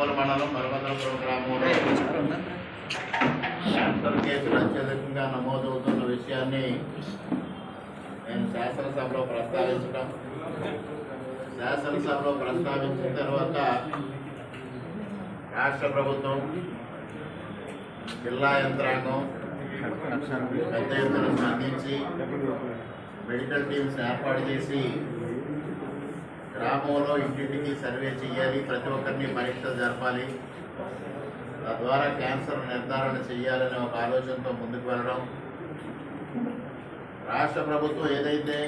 ఒంగోలు మండలం బలభద్రపురం గ్రామంలో క్యాన్సర్ కేసులు అత్యధికంగా నమోదవుతున్న విషయాన్ని నేను శాసనసభలో ప్రస్తావించడం శాసనసభలో ప్రస్తావించిన తర్వాత రాష్ట్ర ప్రభుత్వం జిల్లా యంత్రాంగం పెద్ద ఎత్తున స్పందించి మెడికల్ టీమ్స్ ఏర్పాటు చేసి గ్రామంలో ఇంటింటికి సర్వే చేయాలి ప్రతి ఒక్కరిని పరీక్షలు జరపాలి. తద్వారా క్యాన్సర్ నిర్ధారణ చేయాలనే ఒక ఆలోచనతో ముందుకు వెళ్ళడం. రాష్ట్ర ప్రభుత్వం ఏదైతే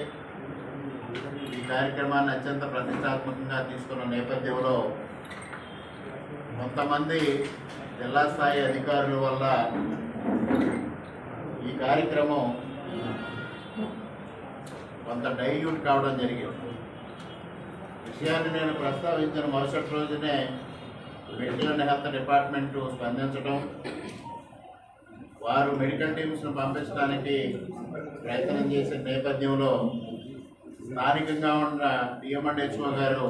ఈ కార్యక్రమాన్ని అత్యంత ప్రతిష్టాత్మకంగా తీసుకున్న నేపథ్యంలో కొంతమంది జిల్లా స్థాయి అధికారుల వల్ల ఈ కార్యక్రమం కొంత డైల్యూట్ కావడం జరిగింది. విషయాన్ని నేను ప్రస్తావించిన మరుసటి రోజునే మెడికల్ అండ్ హెల్త్ డిపార్ట్మెంట్ స్పందించడం వారు మెడికల్ టీమ్స్ను పంపించడానికి ప్రయత్నం చేసిన నేపథ్యంలో స్థానికంగా ఉన్న డిఎంఎండ్హెచ్ఓ గారు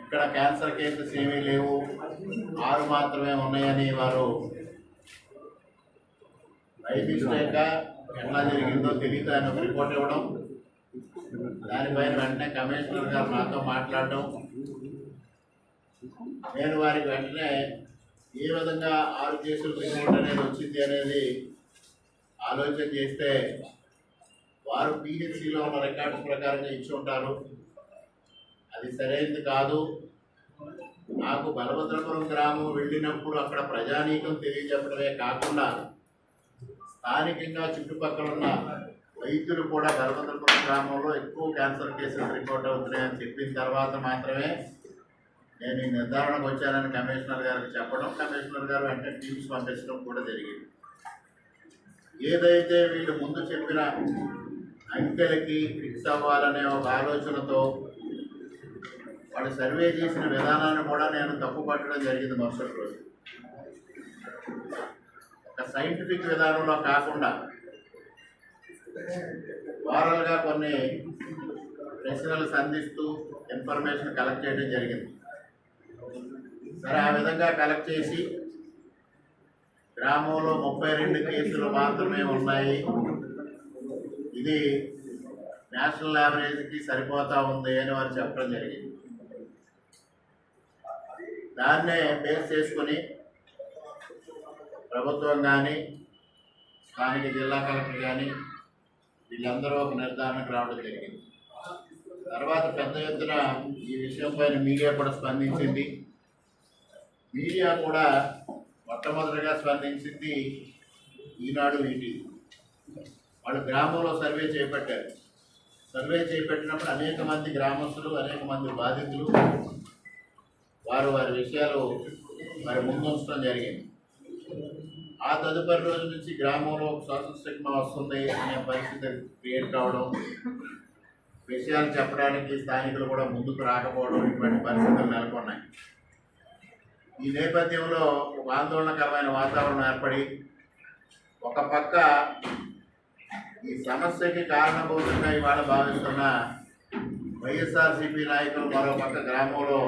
ఇక్కడ క్యాన్సర్ కేసెస్ ఏమీ లేవు ఆరు మాత్రమే ఉన్నాయని వారు బై మిస్టేక్ ఎట్లా జరిగిందో తెలియదు ఆయన ఒక రిపోర్ట్ ఇవ్వడం దానిపైన వెంటనే కమిషనర్ గారు మాతో మాట్లాడడం. నేను వారికి వెంటనే ఏ విధంగా ఆరు కేసులు రిపోర్ట్ అనేది వచ్చింది అనేది ఆలోచన చేస్తే వారు పిహెచ్సిలో ఉన్న రికార్డ్స్ ప్రకారంగా ఇచ్చి ఉంటారు. అది సరైనది కాదు. నాకు బలభద్రపురం గ్రామం వెళ్ళినప్పుడు అక్కడ ప్రజానీకం తెలియజెప్పడమే కాకుండా స్థానికంగా చుట్టుపక్కల ఉన్న వైద్యులు కూడా బలభద్రపురం గ్రామంలో ఎక్కువ క్యాన్సర్ కేసులు రిపోర్ట్ అవుతున్నాయని చెప్పిన తర్వాత మాత్రమే నేను ఈ నిర్ధారణకు వచ్చానని కమిషనర్ గారికి చెప్పడం. కమిషనర్ గారు వెంటనే టీమ్స్ పంపించడం కూడా జరిగింది. ఏదైతే వీళ్ళు ముందు చెప్పిన అంకెలకి ఫిక్స్ అవ్వాలనే ఒక ఆలోచనతో వాళ్ళు సర్వే చేసిన విధానాన్ని కూడా నేను తప్పు పట్టడం జరిగింది మరుసటి రోజు. ఒక సైంటిఫిక్ విధానంలో కాకుండా వారల్గా కొన్ని ప్రశ్నలు సంధిస్తూ ఇన్ఫర్మేషన్ కలెక్ట్ చేయడం జరిగింది. సరే ఆ విధంగా కలెక్ట్ చేసి గ్రామంలో ముప్పై రెండు కేసులు మాత్రమే ఉన్నాయి. ఇది నేషనల్ యావరేజ్కి సరిపోతా ఉంది అని వారు చెప్పడం జరిగింది. దాన్నే బేస్ చేసుకొని ప్రభుత్వం కానీ స్థానిక జిల్లా కలెక్టర్ కానీ వీళ్ళందరూ ఒక నిర్ధారణకు రావడం జరిగింది. తర్వాత పెద్ద ఎత్తున ఈ విషయం పైన మీడియా కూడా స్పందించింది. మీడియా కూడా మొట్టమొదటిగా స్పందించింది ఈనాడు ఈటీ వాళ్ళు గ్రామంలో సర్వే చేపట్టారు. సర్వే చేపట్టినప్పుడు అనేక మంది గ్రామస్తులు అనేక మంది బాధితులు వారు వారి విషయాలు వారి ముందుంచడం జరిగింది. ఆ తదుపరి రోజు నుంచి గ్రామంలో ఒక సోషల్ స్టిగ్మా వస్తుంది అనే పరిస్థితి క్రియేట్ కావడం విషయాలు చెప్పడానికి స్థానికులు కూడా ముందుకు రాకపోవడం ఇటువంటి పరిస్థితులు నెలకొన్నాయి. ఈ నేపథ్యంలో ఒక ఆందోళనకరమైన వాతావరణం ఏర్పడి ఒక పక్క ఈ సమస్యకి కారణభూతంగా ఇవాళ భావిస్తున్న వైఎస్ఆర్సీపీ నాయకులు మరో పక్క గ్రామంలో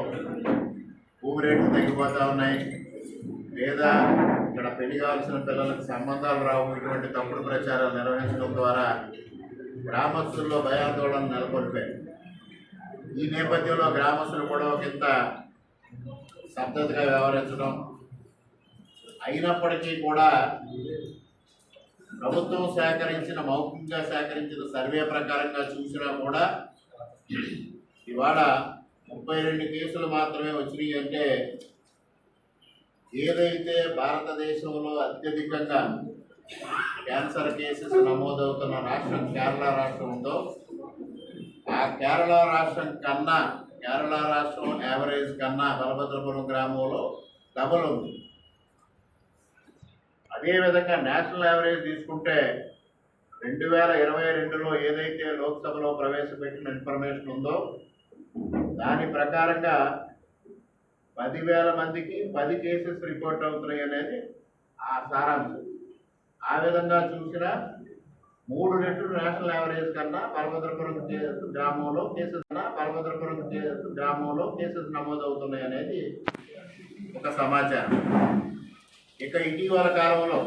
భూమి రేట్లు తగ్గిపోతూ ఉన్నాయి. లేదా ఇక్కడ పెళ్ళి కావాల్సిన పిల్లలకు సంబంధాలు రావు. ఇటువంటి తప్పుడు ప్రచారాలు నిర్వహించడం ద్వారా గ్రామస్తుల్లో భయాందోళన నెలకొల్పాయి. ఈ నేపథ్యంలో గ్రామస్తులు కూడా ఒక ఇంత వ్యవహరించడం అయినప్పటికీ కూడా ప్రభుత్వం సేకరించిన మౌఖికంగా సేకరించిన సర్వే ప్రకారంగా చూసినా కూడా ఇవాళ ముప్పై రెండు కేసులు మాత్రమే వచ్చినాయి అంటే ఏదైతే భారతదేశంలో అత్యధికంగా క్యాన్సర్ కేసెస్ నమోదవుతున్న రాష్ట్రం కేరళ రాష్ట్రం ఉందో ఆ కేరళ రాష్ట్రం కన్నా కేరళ రాష్ట్రం యావరేజ్ కన్నా బలభద్రపురం గ్రామంలో డబల్ ఉంది. అదేవిధంగా నేషనల్ యావరేజ్ తీసుకుంటే రెండు వేల ఇరవై రెండులో ఏదైతే లోక్సభలో ప్రవేశపెట్టిన ఇన్ఫర్మేషన్ ఉందో దాని ప్రకారంగా పదివేల మందికి పది కేసెస్ రిపోర్ట్ అవుతున్నాయి అనేది ఆ సారాంశం. ఆ విధంగా చూసినా మూడు రెట్లు నేషనల్ యావరేజ్ కన్నా బలభద్రపురం గ్రామంలో కేసెస్ కన్నా బలభద్రపురం గ్రామంలో కేసెస్ నమోదవుతున్నాయి అనేది ఒక సమాచారం. ఇక ఇటీవల కాలంలో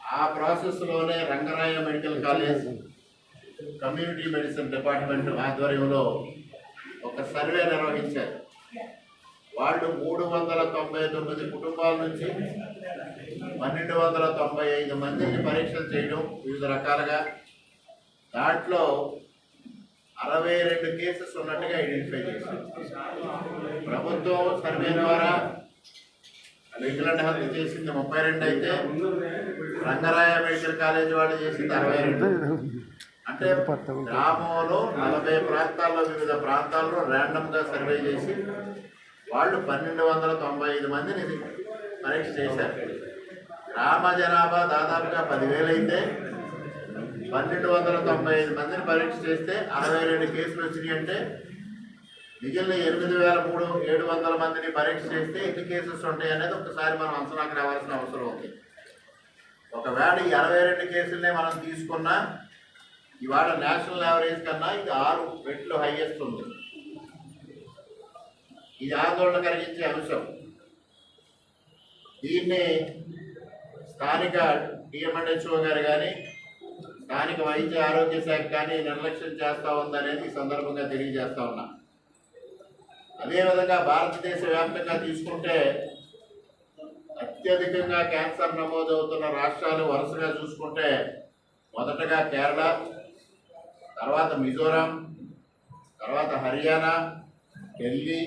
ఆ ప్రాసెస్లోనే Rangaraya medical college community medicine department ఆధ్వర్యంలో ఒక సర్వే నిర్వహించారు. వాళ్ళు మూడు వందల తొంభై తొమ్మిది కుటుంబాల నుంచి పన్నెండు వందల తొంభై ఐదు మందిని పరీక్షలు చేయడం వివిధ రకాలుగా. దాంట్లో అరవై రెండు కేసెస్ ఉన్నట్టుగా ఐడెంటిఫై చేశారు. ప్రభుత్వం సర్వే ద్వారా విజిలెంట్ హెల్త్ చేసింది ముప్పై రెండు అయితే రంగరాయ మెడికల్ కాలేజ్ వాళ్ళు చేసింది అరవై రెండు. అంటే గ్రామంలో నలభై ప్రాంతాల్లో వివిధ ప్రాంతాల్లో ర్యాండమ్గా సర్వే చేసి వాళ్ళు పన్నెండు వందల తొంభై ఐదు మందిని పరీక్ష చేశారు. గ్రామ జనాభా దాదాపుగా పదివేలు అయితే పన్నెండు వందల తొంభై ఐదు మందిని పరీక్ష చేస్తే అరవై రెండు కేసులు వచ్చినాయి అంటే మిగిలిన ఎనిమిది వేల మూడు ఏడు వందల మందిని పరీక్ష చేస్తే ఎన్ని కేసెస్ ఉంటాయి అనేది ఒకసారి మనం అంచనాకు రావాల్సిన అవసరం ఉంది. ఒకవేళ ఈ అరవై రెండు కేసులనే మనం తీసుకున్నా ఇవాళ నేషనల్ యావరేజ్ కన్నా ఇది ఆరు రెట్లు హైయెస్ట్ ఉంది. ఇది ఆందోళన కలిగించే అంశం. దీన్ని స్థానిక డిఎంఎన్హెచ్ఓ గారు కానీ స్థానిక వైద్య ఆరోగ్య శాఖ కానీ నిర్లక్ష్యం చేస్తూ ఉందనేది ఈ సందర్భంగా తెలియజేస్తా ఉన్నా. అదేవిధంగా భారతదేశ వ్యాప్తంగా తీసుకుంటే అత్యధికంగా క్యాన్సర్ నమోదవుతున్న రాష్ట్రాలు వరుసగా చూసుకుంటే మొదటగా కేరళ తర్వాత మిజోరాం తర్వాత హర్యానా ఢిల్లీ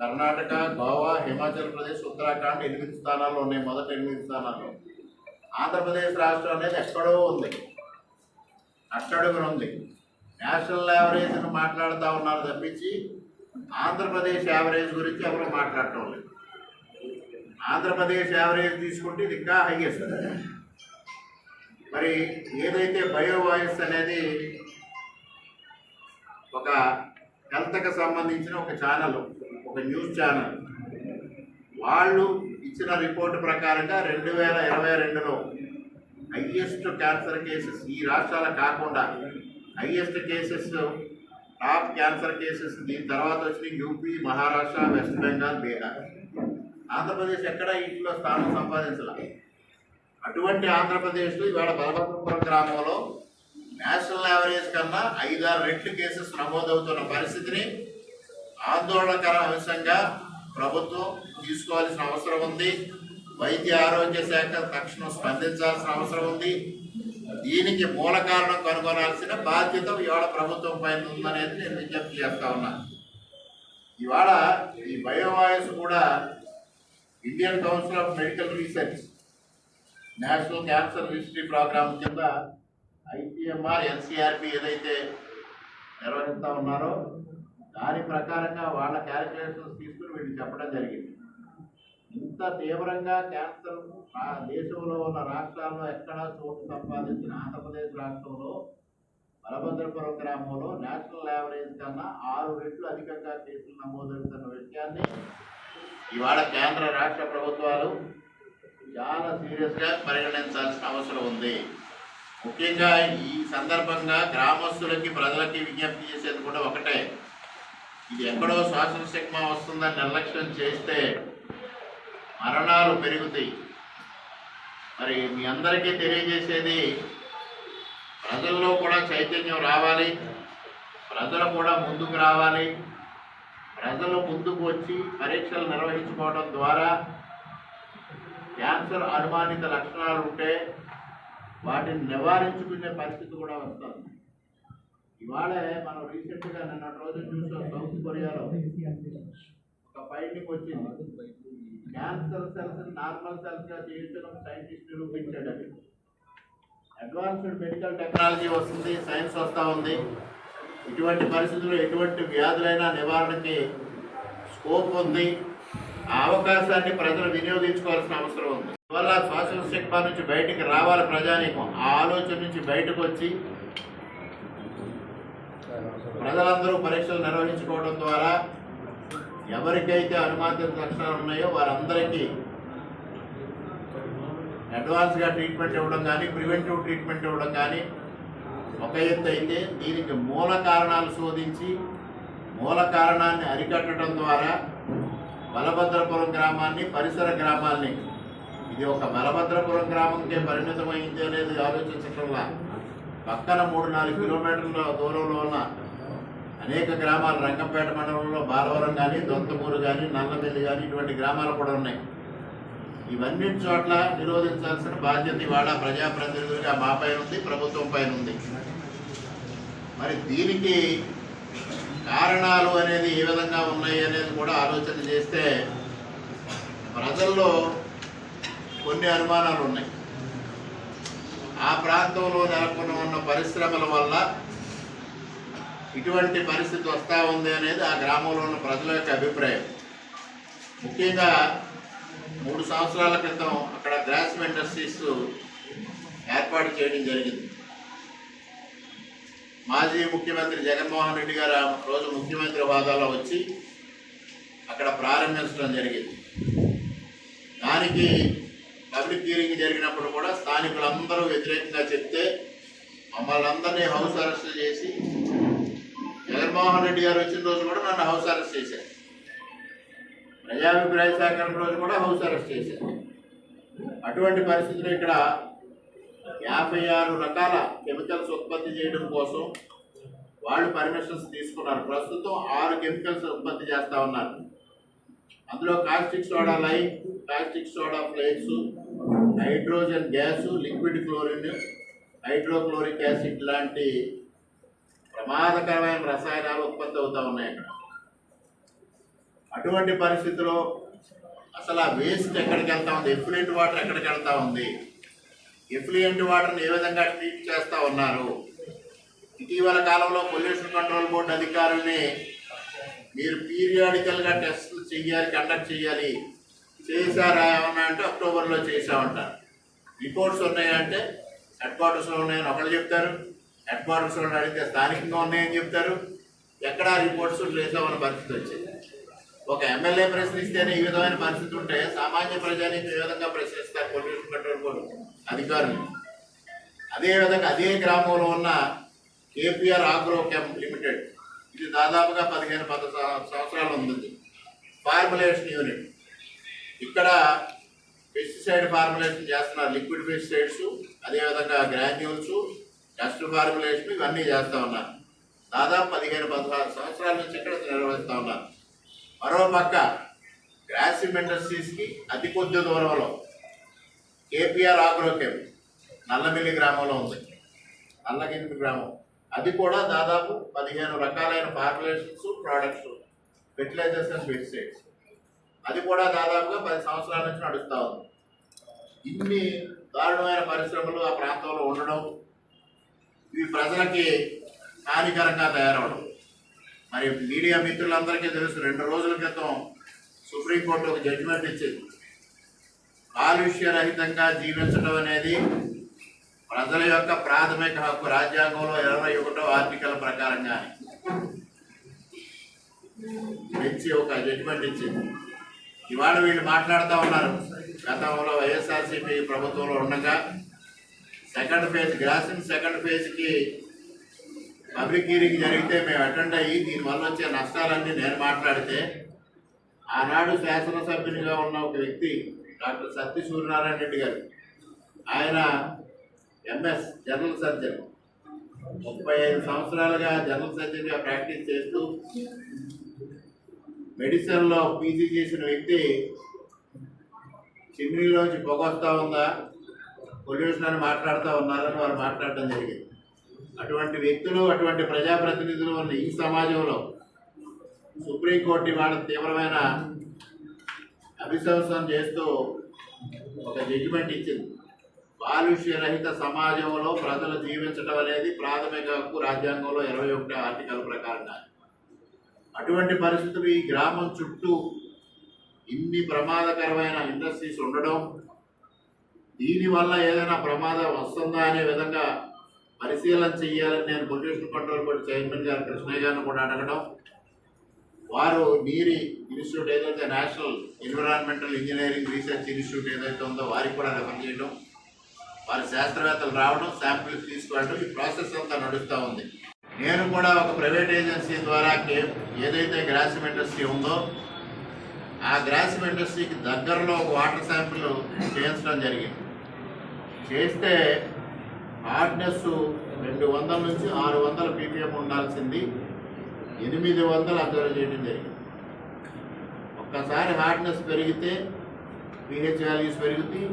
కర్ణాటక గోవా హిమాచల్ ప్రదేశ్ ఉత్తరాఖండ్ ఎనిమిది స్థానాల్లో ఉన్నాయి. మొదటి ఎనిమిది స్థానాల్లో. ఆంధ్రప్రదేశ్ రాష్ట్రం అనేది ఎక్కడో ఉంది. అట్టడుగున ఉంది. నేషనల్ యావరేజ్ మాట్లాడుతూ ఉన్నారు తప్పించి ఆంధ్రప్రదేశ్ యావరేజ్ గురించి ఎవరు మాట్లాడటం లేదు. ఆంధ్రప్రదేశ్ యావరేజ్ తీసుకుంటే ఇది ఇంకా హైయెస్ట్ మరి ఏదైతే బయో వాయిస్ అనేది ఒక హెల్త్కి సంబంధించిన ఒక ఛానల్ ఒక న్యూస్ ఛానల్. వాళ్ళు ఇచ్చిన రిపోర్టు ప్రకారంగా రెండు వేల ఇరవై రెండులో హయ్యెస్ట్ క్యాన్సర్ కేసెస్ ఈ రాష్ట్రాల కాకుండా highest cases top cancer cases దీని తర్వాత వచ్చిన యూపీ మహారాష్ట్ర వెస్ట్ బెంగాల్ బీహార్. ఆంధ్రప్రదేశ్ ఎక్కడ ఇంట్లో స్థానం సంపాదించాల? అటువంటి ఆంధ్రప్రదేశ్లో ఇవాళ బలభద్రపురం గ్రామంలో నేషనల్ యావరేజ్ కన్నా ఐదారు రెట్లు కేసెస్ నమోదవుతున్న పరిస్థితిని ఆందోళనకర అంశంగా ప్రభుత్వం తీసుకోవాల్సిన అవసరం ఉంది. వైద్య ఆరోగ్య శాఖ తక్షణం స్పందించాల్సిన అవసరం ఉంది. దీనికి మూల కారణం కనుగొనాల్సిన బాధ్యత ఇవాళ ప్రభుత్వం పైన ఉందనేది నేను విజ్ఞప్తి చేస్తా ఉన్నా. ఇవాళ ఈ బయోవాయస్ కూడా Indian council of medical research national cancer history program కింద ఐపీఎంఆర్ ఎన్సీఆర్పి ఏదైతే నిర్వహిస్తూ ఉన్నారో దాని ప్రకారంగా వాళ్ళ క్యాలిక్యులేషన్స్ తీసుకుని వీళ్ళు చెప్పడం జరిగింది. ఇంత తీవ్రంగా క్యాన్సర్ ఆ దేశంలో ఉన్న రాష్ట్రాల్లో ఎక్కడా చోటు సంపాదించిన ఆంధ్రప్రదేశ్ రాష్ట్రంలో బలభద్రపురం గ్రామంలో నేషనల్ యావరేజ్ కన్నా ఆరు రెట్లు అధికంగా కేసులు నమోదవుతున్న విషయాన్ని ఇవాళ కేంద్ర రాష్ట్ర ప్రభుత్వాలు చాలా సీరియస్గా పరిగణించాల్సిన అవసరం ఉంది. ముఖ్యంగా ఈ సందర్భంగా గ్రామస్తులకి ప్రజలకి విజ్ఞప్తి చేసేది కూడా ఒకటే. ఇది ఎక్కడో శ్వాస సిగ్మా వస్తుందని నిర్లక్ష్యం చేస్తే మరణాలు పెరుగుతాయి. మరి మీ అందరికీ తెలియజేసేది ప్రజల్లో కూడా చైతన్యం రావాలి ప్రజలు కూడా ముందుకు రావాలి ప్రజలు ముందుకు వచ్చి పరీక్షలు నిర్వహించుకోవడం ద్వారా క్యాన్సర్ అనుమానిత లక్షణాలు ఉంటే వాటిని నివారించుకునే పరిస్థితి కూడా వస్తుంది. ఇవాళే మనం రీసెంట్గా నిన్న రోజు చూసాం సౌత్ కొరియాలో. ఒక ఫైండింగ్ వచ్చింది. క్యాన్సర్ సెల్స్ నార్మల్ సెల్స్గా చేయించడం సైంటిస్ట్ నిరూపించాడు అది. అడ్వాన్స్డ్ మెడికల్ టెక్నాలజీ వస్తుంది సైన్స్ వస్తూ ఉంది. ఇటువంటి పరిస్థితుల్లో ఎటువంటి వ్యాధులైనా నివారణకి స్కోప్ ఉంది. ఆ అవకాశాన్ని ప్రజలు వినియోగించుకోవాల్సిన అవసరం ఉంది. అందువల్ల శ్వాస శక్తి నుంచి బయటికి రావాలి ప్రజానీకం. ఆ ఆలోచన నుంచి బయటకు వచ్చి ప్రజలందరూ పరీక్షలు నిర్వహించుకోవడం ద్వారా ఎవరికైతే అనుమానిత లక్షణాలు ఉన్నాయో వారందరికీ అడ్వాన్స్గా ట్రీట్మెంట్ ఇవ్వడం కానీ ప్రివెంటివ్ ట్రీట్మెంట్ ఇవ్వడం కానీ ఒక ఎత్తు అయితే దీనికి మూల కారణాలు శోధించి మూల కారణాన్ని అరికట్టడం ద్వారా బలభద్రపురం గ్రామాన్ని పరిసర గ్రామాల్ని ఇది ఒక బలభద్రపురం గ్రామంకే పరిమితమైంది అనేది ఆలోచించటంలా పక్కన మూడు నాలుగు కిలోమీటర్ల దూరంలో ఉన్న అనేక గ్రామాలు రంగంపేట మండలంలో బాలవరం కానీ దొంతమూరు కానీ నల్లబెల్లి కానీ ఇటువంటి గ్రామాలు కూడా ఉన్నాయి. ఇవన్నీ చోట్ల నిరోధించాల్సిన బాధ్యత ఇవాళ ప్రజాప్రతినిధులుగా మా పైన ఉంది ప్రభుత్వం పైన ఉంది. మరి దీనికి కారణాలు అనేది ఏ విధంగా ఉన్నాయి అనేది కూడా ఆలోచన చేస్తే ప్రజల్లో కొన్ని అనుమానాలు ఉన్నాయి. ఆ ప్రాంతంలో నెలకొని ఉన్న పరిశ్రమల వల్ల ఇటువంటి పరిస్థితి వస్తూ ఉంది అనేది ఆ గ్రామంలో ఉన్న ప్రజల యొక్క అభిప్రాయం. ముఖ్యంగా మూడు సంవత్సరాల క్రితం అక్కడ గ్రాస్ ఇండస్ట్రీస్ ఏర్పాటు చేయడం జరిగింది. మాజీ ముఖ్యమంత్రి జగన్మోహన్ రెడ్డి గారు రోజు ముఖ్యమంత్రి హోదాలో వచ్చి అక్కడ ప్రారంభించడం జరిగింది. దానికి పబ్లిక్ హీరింగ్ జరిగినప్పుడు కూడా స్థానికులందరూ వ్యతిరేకంగా చెప్తే మమ్మల్ని అందరినీ హౌస్ అరెస్ట్ చేసి జగన్మోహన్ రెడ్డి గారు వచ్చిన రోజు కూడా నన్ను హౌస్ అరెస్ట్ చేశారు. ప్రజాభిప్రాయ సేకరణ రోజు కూడా హౌస్ అరెస్ట్ చేశారు. అటువంటి పరిస్థితులు ఇక్కడ యాభై ఆరు రకాల కెమికల్స్ ఉత్పత్తి చేయడం కోసం వాళ్ళు పర్మిషన్స్ తీసుకున్నారు. ప్రస్తుతం ఆరు కెమికల్స్ ఉత్పత్తి చేస్తూ ఉన్నారు. అందులో caustic soda line caustic soda flakes hydrogen gas liquid chlorine hydrochloric acid లాంటి ప్రమాదకరమైన రసాయనాలు ఉత్పత్తి అవుతా ఉన్నాయి అక్కడ అటువంటి పరిస్థితిలో అసలు ఆ వేస్ట్ ఎక్కడికి వెళ్తా ఉంది? ఎఫ్లియంట్ వాటర్ ఎక్కడికి వెళ్తా ఉంది? ఎఫ్లియంట్ వాటర్ని ఏ విధంగా ట్రీట్ చేస్తూ ఉన్నారు? ఇటీవల కాలంలో పొల్యూషన్ కంట్రోల్ బోర్డు అధికారుల్ని మీరు పీరియాడికల్గా టెస్టులు చెయ్యాలి కండక్ట్ చేయాలి చేశారా ఏమన్నా అంటే అక్టోబర్లో చేసామంటారు రిపోర్ట్స్ ఉన్నాయంటే హెడ్ క్వార్టర్స్లో ఉన్నాయని ఒకళ్ళు చెప్తారు. హెడ్ క్వార్టర్స్లో అడిగితే స్థానికంగా ఉన్నాయని చెప్తారు. ఎక్కడ రిపోర్ట్స్ లేసామన్న పరిస్థితి వచ్చింది. ఒక ఎమ్మెల్యే ప్రశ్నిస్తేనే ఈ విధమైన పరిస్థితి ఉంటే సామాన్య ప్రజానికి ఏ విధంగా ప్రశ్నిస్తారు? పొల్యూషన్ కంట్రోల్ బోర్డు అధికారులు. అదేవిధంగా అదే గ్రామంలో ఉన్న కేపీఆర్ ఆగ్రో కెమ్ లిమిటెడ్. ఇది దాదాపుగా పదిహేను పద సంవత్సరాలు ఉంది ఫార్ములేషన్ యూనిట్. ఇక్కడ పెస్టిసైడ్ ఫార్ములేషన్ చేస్తున్నారు లిక్విడ్ పెస్టిసైడ్స్ అదేవిధంగా గ్రాన్యూల్స్ టెస్ట్ ఫార్ములేషన్ ఇవన్నీ చేస్తూ ఉన్నారు. దాదాపు పదిహేను పదహారు సంవత్సరాల నుంచి ఇక్కడ నిర్వహిస్తూ ఉన్నారు. మరోపక్క గ్రాసిమ్ ఇండస్ట్రీస్కి అతి కొద్ది దూరంలో కేపీఆర్ ఆగ్రోకెమ్ నల్లమిల్లి గ్రామంలో ఉంది. నల్లగిరి గ్రామం. అది కూడా దాదాపు పదిహేను రకాలైన formulations products fertilisers and pesticides. అది కూడా దాదాపుగా పది సంవత్సరాల నుంచి నడుస్తూ ఉంది. ఇన్ని దారుణమైన పరిశ్రమలు ఆ ప్రాంతంలో ఉండడం ఇవి ప్రజలకి హానికరంగా తయారవడం. మరి మీడియా మిత్రులందరికీ తెలుసు రెండు రోజుల క్రితం సుప్రీంకోర్టు ఒక జడ్జిమెంట్ ఇచ్చింది. కాలుష్య రహితంగా జీవించడం అనేది ప్రజల యొక్క ప్రాథమిక హక్కు రాజ్యాంగంలో ఇరవై ఒకటో ఆర్టికల్ ప్రకారంగా ఇచ్చి ఒక జడ్జిమెంట్ ఇచ్చింది. ఇవాళ వీళ్ళు మాట్లాడుతూ ఉన్నారు. గతంలో వైఎస్ఆర్సీపీ ప్రభుత్వంలో ఉండగా సెకండ్ ఫేజ్ గ్రాసింగ్ సెకండ్ ఫేజ్కి పబ్లిక్ హీరింగ్ జరిగితే మేము అటెండ్ అయ్యి దీనివల్ల వచ్చే నష్టాలన్నీ నేను మాట్లాడితే ఆనాడు శాసనసభ్యునిగా ఉన్న ఒక వ్యక్తి డాక్టర్ సత్య సూర్యనారాయణ రెడ్డి గారు. ఆయన ఎంఎస్ జనరల్ సర్జన్. ముప్పై ఐదు సంవత్సరాలుగా జనరల్ సర్జన్గా ప్రాక్టీస్ చేస్తూ మెడిసిన్లో పీజీ చేసిన వ్యక్తి చిమ్నీలోంచి పొగ ఉందా? పొల్యూషన్ అని మాట్లాడుతూ ఉన్నారని వారు మాట్లాడటం జరిగింది. అటువంటి వ్యక్తులు అటువంటి ప్రజాప్రతినిధులు ఉన్న ఈ సమాజంలో సుప్రీంకోర్టు ఇవాళ తీవ్రమైన అభిశంసన చేస్తూ ఒక జడ్జిమెంట్ ఇచ్చింది. కాలుష్య రహిత సమాజంలో ప్రజలు జీవించడం అనేది ప్రాథమిక హక్కు రాజ్యాంగంలో ఇరవై ఒకటి ఆర్టికల్ ప్రకారం అటువంటి పరిస్థితులు ఈ గ్రామం చుట్టూ ఇన్ని ప్రమాదకరమైన ఇండస్ట్రీస్ ఉండడం దీనివల్ల ఏదైనా ప్రమాదం వస్తుందా అనే విధంగా పరిశీలన చేయాలని నేను పొల్యూషన్ కంట్రోల్ బోర్డు చైర్మన్ గారు కృష్ణయ్య గారిని కూడా అడగడం. వారు నీరి ఇన్స్టిట్యూట్ ఏదైతే national environmental engineering research institute ఏదైతే ఉందో వారికి కూడా రెఫర్ చేయడం. వారి శాస్త్రవేత్తలు రావడం శాంపిల్స్ తీసుకోవడం ఈ ప్రాసెస్ అంతా నడుస్తూ ఉంది. నేను కూడా ఒక ప్రైవేట్ ఏజెన్సీ ద్వారా ఏదైతే గ్రాసిమ్ ఇండస్ట్రీ ఉందో ఆ గ్రాసిమ్ ఇండస్ట్రీకి దగ్గరలో ఒక వాటర్ శాంపిల్ చేయించడం జరిగింది. చేస్తే హార్డ్నెస్ రెండు వందల నుంచి ఆరు వందల పీపీఎం ఉండాల్సింది. ఎనిమిది వందలు అబ్జర్వ్ చేయడం జరిగింది. ఒక్కసారి హార్డ్నెస్ పెరిగితే పీహెచ్ వాల్యూస్ పెరుగుతాయి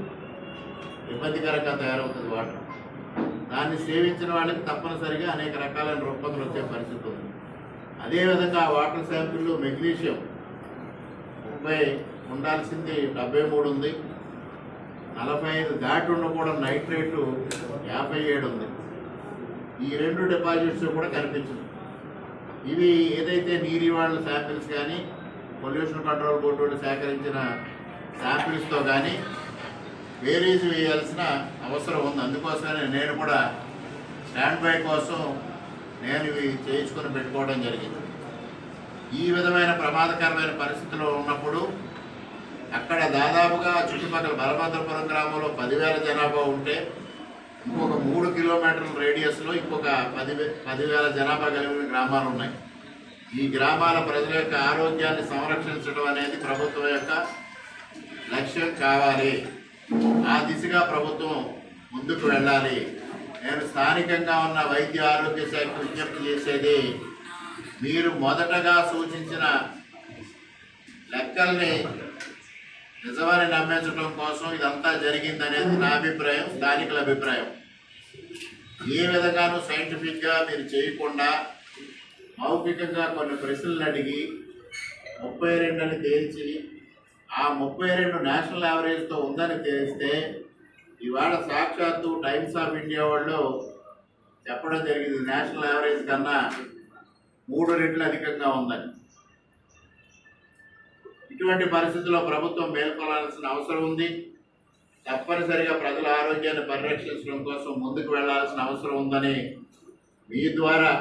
ఇబ్బందికరంగా తయారవుతుంది వాటర్. దాన్ని సేవించిన వాళ్ళకి తప్పనిసరిగా అనేక రకాలైన రుగ్మతలు వచ్చే పరిస్థితి ఉంది. అదేవిధంగా ఆ వాటర్ శాంపిల్లో మెగ్నీషియం ముప్పై ఉండాల్సింది డెబ్బై మూడు ఉంది. నలభై ఐదు దాటి ఉన్న కూడా నైట్ రేటు యాభై ఏడు ఉంది. ఈ రెండు డిపాజిట్స్ కూడా కనిపించింది. ఇవి ఏదైతే నీరి వాళ్ళ శాంపిల్స్ కానీ పొల్యూషన్ కంట్రోల్ బోర్డు సేకరించిన శాంపిల్స్తో కానీ వేరీస్ వేయాల్సిన అవసరం ఉంది. అందుకోసమే నేను కూడా స్టాండ్ బై కోసం నేను ఇవి చేయించుకొని పెట్టుకోవడం జరిగింది. ఈ విధమైన ప్రమాదకరమైన పరిస్థితుల్లో ఉన్నప్పుడు అక్కడ దాదాపుగా చుట్టుపక్కల బలభద్రపురం గ్రామంలో పదివేల జనాభా ఉంటే ఇంకొక మూడు కిలోమీటర్ల రేడియస్లో ఇంకొక పది పదివేల జనాభా కలిగిన గ్రామాలు ఉన్నాయి. ఈ గ్రామాల ప్రజల యొక్క ఆరోగ్యాన్ని సంరక్షించడం అనేది ప్రభుత్వం యొక్క లక్ష్యం కావాలి. ఆ దిశగా ప్రభుత్వం ముందుకు వెళ్ళాలి. నేను స్థానికంగా ఉన్న వైద్య ఆరోగ్య శాఖ విజ్ఞప్తి చేసేది మీరు మొదటగా సూచించిన లెక్కల్ని నిజమని నమ్మించడం కోసం ఇదంతా జరిగిందనేది నా అభిప్రాయం స్థానికుల అభిప్రాయం. ఏ విధంగానూ సైంటిఫిక్గా మీరు చేయకుండా మౌఖికంగా కొన్ని ప్రశ్నలు అడిగి ముప్పై రెండు అని తేల్చి ఆ ముప్పై రెండు నేషనల్ యావరేజ్తో ఉందని తెలిస్తే ఇవాళ సాక్షాత్తు టైమ్స్ ఆఫ్ ఇండియా వాళ్ళు చెప్పడం జరిగింది నేషనల్ యావరేజ్ కన్నా మూడు రెట్లు అధికంగా ఉందని. ఇటువంటి పరిస్థితుల్లో ప్రభుత్వం మేల్కొనాల్సిన అవసరం ఉంది. తప్పనిసరిగా ప్రజల ఆరోగ్యాన్ని పరిరక్షించడం కోసం ముందుకు వెళ్ళాల్సిన అవసరం ఉందని మీ ద్వారా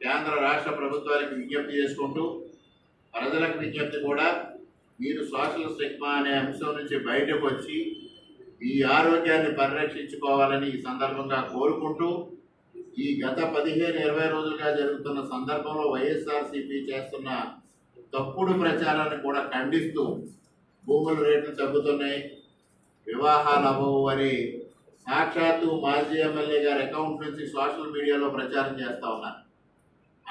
కేంద్ర రాష్ట్ర ప్రభుత్వానికి విజ్ఞప్తి చేసుకుంటూ ప్రజలకు విజ్ఞప్తి కూడా మీరు సోషల్ స్టిగ్మా అనే అంశం నుంచి బయటకు వచ్చి ఈ ఆరోగ్యాన్ని పరిరక్షించుకోవాలని ఈ సందర్భంగా కోరుకుంటూ ఈ గత పదిహేను ఇరవై రోజులుగా జరుగుతున్న సందర్భంలో వైఎస్ఆర్సీపీ చేస్తున్న తప్పుడు ప్రచారాన్ని కూడా ఖండిస్తూ భూముల రేట్లు తగ్గుతున్నాయి వివాహాలు అవ్వవు అని సాక్షాత్తు మాజీ ఎమ్మెల్యే గారి అకౌంట్ నుంచి సోషల్ మీడియాలో ప్రచారం చేస్తూ ఉన్నారు.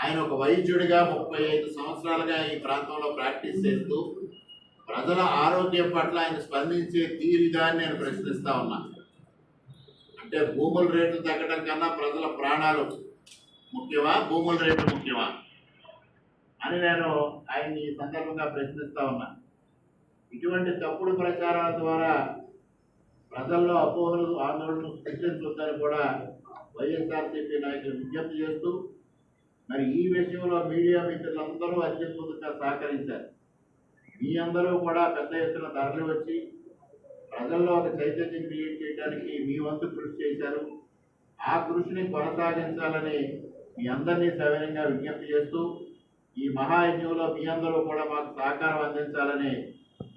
ఆయన ఒక వైద్యుడిగా ముప్పై ఐదు సంవత్సరాలుగా ఈ ప్రాంతంలో ప్రాక్టీస్ చేస్తూ ప్రజల ఆరోగ్యం పట్ల ఆయన స్పందించే తీరుదాన్ని నేను ప్రశ్నిస్తూ ఉన్నా. అంటే భూముల రేట్లు తగ్గడం కన్నా ప్రజల ప్రాణాలు ముఖ్యమా? భూముల రేట్లు ముఖ్యమా? అని నేను ఆయన్ని ఈ సందర్భంగా ప్రశ్నిస్తా ఉన్నా. ఇటువంటి తప్పుడు ప్రచారాల ద్వారా ప్రజల్లో అపోహలు ఆందోళనలు సృష్టించొద్దని కూడా వైఎస్ఆర్సీపీ నాయకులు విజ్ఞప్తి చేస్తూ మరి ఈ విషయంలో మీడియా మిత్రులందరూ అత్యద్భుతంగా సహకరించారు. మీ అందరూ కూడా పెద్ద ఎత్తున తరలి వచ్చి ప్రజల్లో ఒక చైతన్యం క్రియేట్ చేయడానికి మీ వంతు కృషి చేశారు. ఆ కృషిని కొనసాగించాలని మీ అందరినీ సవినంగా విజ్ఞప్తి చేస్తూ ఈ మహాయజ్ఞంలో మీ అందరూ కూడా మాకు సహకారం అందించాలని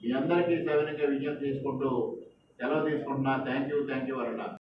మీ అందరికీ సవినంగా విజ్ఞప్తి చేసుకుంటూ సెలవు తీసుకుంటున్నా. Thank you thank you Warna